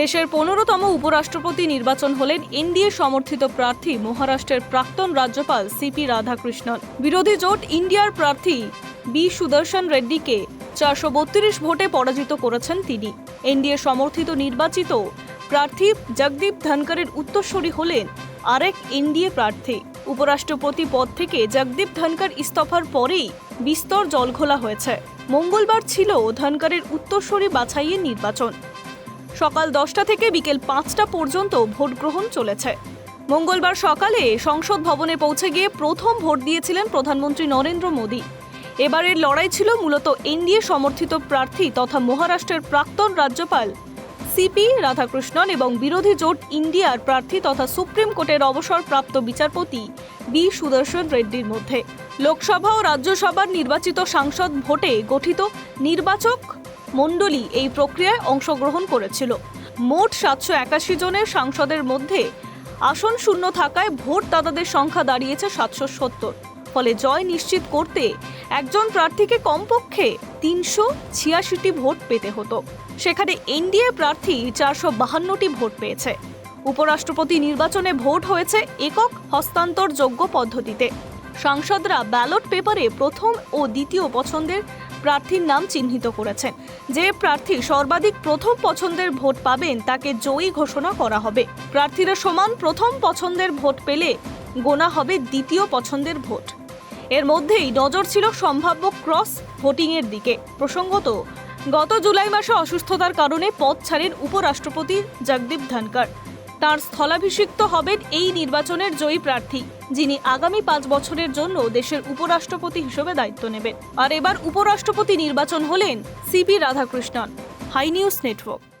দেশের পনেরোতম উপরাষ্ট্রপতি নির্বাচন হলেন এনডিএ সমর্থিত প্রার্থী মহারাষ্ট্রের প্রাক্তন রাজ্যপাল সিপি রাধাকৃষ্ণন। বিরোধী জোট ইন্ডিয়ার প্রার্থী বি সুদর্শন রেড্ডিকে চারশো বত্রিশ ভোটে পরাজিত করেছেন তিনি। এনডিএ সমর্থিত নির্বাচিত প্রার্থী জগদীপ ধনকরের উত্তরসূরি হলেন আরেক এনডিএ প্রার্থী। উপরাষ্ট্রপতি পদ থেকে জগদীপ ধনকর ইস্তফার পরেই বিস্তর জলঘোলা হয়েছে। মঙ্গলবার ছিল ধনকরের উত্তরসূরি বাছাইয়ের নির্বাচন। সকাল দশটা থেকে বিকেল পাঁচটা পর্যন্ত ভোট গ্রহণ চলেছে। মঙ্গলবার সকালে সংসদ ভবনে পৌঁছে গিয়ে প্রথম ভোট দিয়েছিলেন প্রধানমন্ত্রী নরেন্দ্র মোদী। এবারের লড়াই ছিল মূলত এনডিএ সমর্থিত প্রার্থী তথা মহারাষ্ট্রের প্রাক্তন রাজ্যপাল সিপি রাধাকৃষ্ণন এবং বিরোধী জোট ইন্ডিয়ার প্রার্থী তথা সুপ্রিম কোর্টের অবসরপ্রাপ্ত বিচারপতি বি সুদর্শন রেড্ডির মধ্যে। লোকসভা ও রাজ্যসভার নির্বাচিত সাংসদ ভোটে গঠিত নির্বাচক মণ্ডলী এই প্রক্রিয়ায় অংশগ্রহণ করেছিল। মোট সাতশো একাশি জনের সাংসদের মধ্যে আসন শূন্য থাকায় ভোটদাতাদের সংখ্যা দাঁড়িয়েছে সাতশো সত্তর। ফলে জয় নিশ্চিত করতে একজন প্রার্থীকে কমপক্ষে তিনশো ছিয়াশিটি ভোট পেতে হতো। সেখানে এনডিএ প্রার্থী চারশো বাহান্নটি ভোট পেয়েছে। উপরাষ্ট্রপতি নির্বাচনে ভোট হয়েছে একক হস্তান্তরযোগ্য পদ্ধতিতে। সাংসদরা ব্যালট পেপারে প্রথম ও দ্বিতীয় পছন্দের প্রার্থীর নাম চিহ্নিত করেছেন। যে প্রার্থী সর্বাধিক প্রথম পছন্দের ভোট পাবেন, তাকে জয়ী ঘোষণা করা হবে। প্রার্থীরা সমান প্রথম পছন্দের ভোট পেলে গোনা হবে দ্বিতীয় পছন্দের ভোট। এর মধ্যেই নজর ছিল সম্ভাব্য ক্রস ভোটিংয়ের দিকে। প্রসঙ্গত, গত জুলাই মাসে অসুস্থতার কারণে পদ ছাড়েন উপরাষ্ট্রপতি জগদীপ ধনকর তার স্থলাভিষিক্ত হবেন এই নির্বাচনের জয়ী প্রার্থী, যিনি আগামী পাঁচ বছরের জন্য দেশের উপরাষ্ট্রপতি হিসেবে দায়িত্ব নেবেন। আর এবার উপরাষ্ট্রপতি নির্বাচন হলেন CP Radhakrishnan, hi news network.